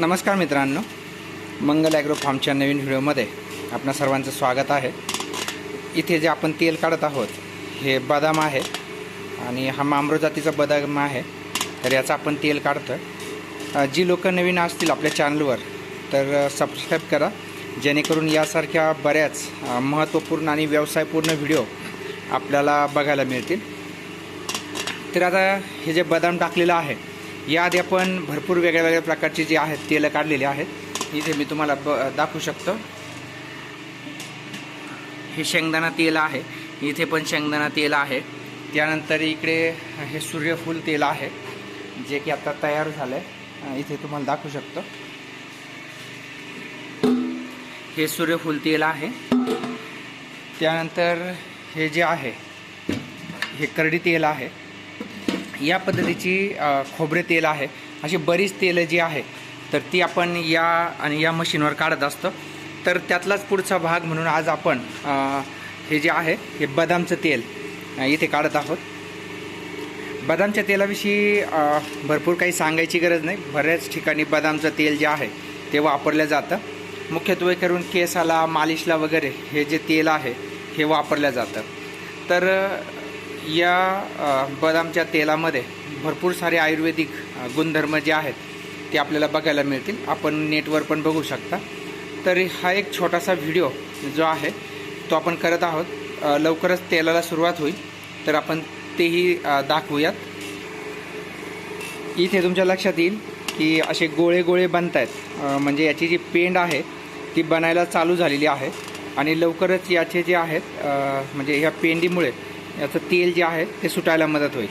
नमस्कार मित्रांनो मंगल ॲग्रो फार्मच्या नवीन व्हिडिओमध्ये आपणा सर्वांचं स्वागत आहे. इथे जे आपण तेल काढत आहोत हे बदाम आहे आणि हा मांब्रो जातीचा बदाम आहे. तर याचं आपण तेल काढतो आहे जी लोक नवीन असतील आपल्या चॅनलवर तर सबस्क्राईब करा. जेणेकरून यासारख्या बऱ्याच महत्त्वपूर्ण आणि व्यवसायपूर्ण व्हिडिओ आपल्याला बघायला मिळतील. तर आता हे जे बदाम टाकलेलं आहे याआधी आपण भरपूर वेगळ्या वेगळ्या प्रकारची जी आहेत तेलं काढलेली आहेत. इथे मी तुम्हाला ब दाखवू शकतो. हे शेंगदाणा तेल आहे. इथे पण शेंगदाणा तेल आहे. त्यानंतर इकडे हे सूर्यफूल तेल आहे जे की आता तयार झालं आहे इथे तुम्हाला दाखवू शकतो. हे सूर्यफूल तेल आहे. त्यानंतर हे जे आहे हे करडी तेल आहे. या पद्धतीची खोबरे तेल आहे. अशी बरीच तेलं जी आहे तर ती आपण या आणि या मशीनवर काढत असतो. तर त्यातलाच पुढचा भाग म्हणून आज आपण हे जे आहे हे बदामचं तेल इथे काढत आहोत. बदामच्या तेलाविषयी भरपूर काही सांगायची गरज नाही. बऱ्याच ठिकाणी बदामचं तेल जे आहे ते वापरलं जातं. मुख्यत्वे करून केसाला मालिशला वगैरे हे जे तेल आहे हे वापरलं जातं. तर या बदामच्या तेलामध्ये भरपूर सारे आयुर्वेदिक गुणधर्म जे आहेत ते आपल्याला बघायला मिळतील. आपण नेटवर पण बघू शकता. तर हा एक छोटासा व्हिडिओ जो आहे तो आपण करत आहोत. लवकरच तेलाला सुरुवात होईल. तर आपण तेही दाखवूयात. इथे तुमच्या लक्षात येईल की असे गोळे गोळे बनत आहेत म्हणजे याची जी पेंड आहे ती बनायला चालू झालेली आहे. आणि लवकरच याचे जे आहेत म्हणजे ह्या पेंडीमुळे याचं तेल जे आहे ते सुटायला मदत होईल.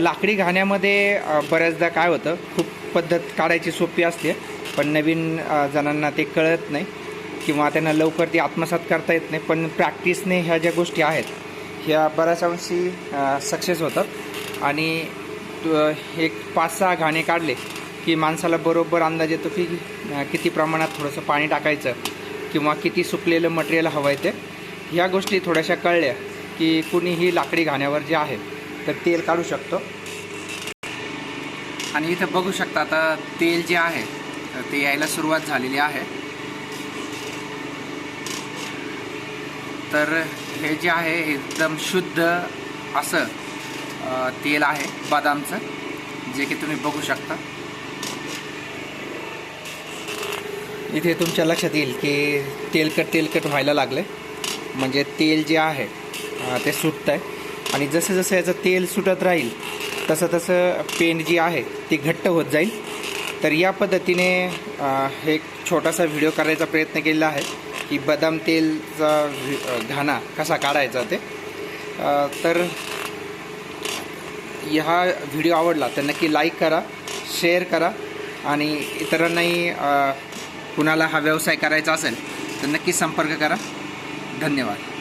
लाकडी घाण्यामध्ये बऱ्याचदा काय होतं खूप पद्धत काढायची सोपी असते पण नवीन जणांना ते कळत नाही किंवा त्यांना लवकर ती आत्मसात करता येत नाही. पण प्रॅक्टिसने ह्या ज्या गोष्टी आहेत ह्या बऱ्याच अंशी सक्सेस होतात. आणि एक पाच सहा घाणे काढले की माणसाला बरोबर अंदाज येतो की किती प्रमाणात थोडंसं पाणी टाकायचं किंवा किती सुकलेलं मटेरियल हवं आहे ते. ह्या गोष्टी थोड्याशा कळल्या की कुणीही लाकडी घाण्यावर जे आहे तर तेल काढू शकतो. आणि इथं बघू शकता आता तेल जे आहे तर ते यायला सुरुवात झालेली आहे. तर हे जे आहे एकदम शुद्ध असं तेल आहे बदामचं जे की तुम्ही बघू शकता. इथे तुमच्या लक्षात येईल की तेलकट तेलकट व्हायला लागलं म्हणजे तेल जे आहे ते सुटतं आहे आणि जसं जसं याचं तेल सुटत राहील तसं तसं पेन जी आहे ती घट्ट होत जाईल. तर या पद्धतीने हे एक छोटासा व्हिडिओ करायचा प्रयत्न केलेला आहे की बदाम तेलचा व्हि- घाणा कसा काढायचा ते. तर हा व्हिडिओ आवडला तर नक्की लाईक करा शेअर करा आणि इतरांनाही कुणाला हा व्यवसाय करायचा असेल तर नक्की संपर्क करा. धन्यवाद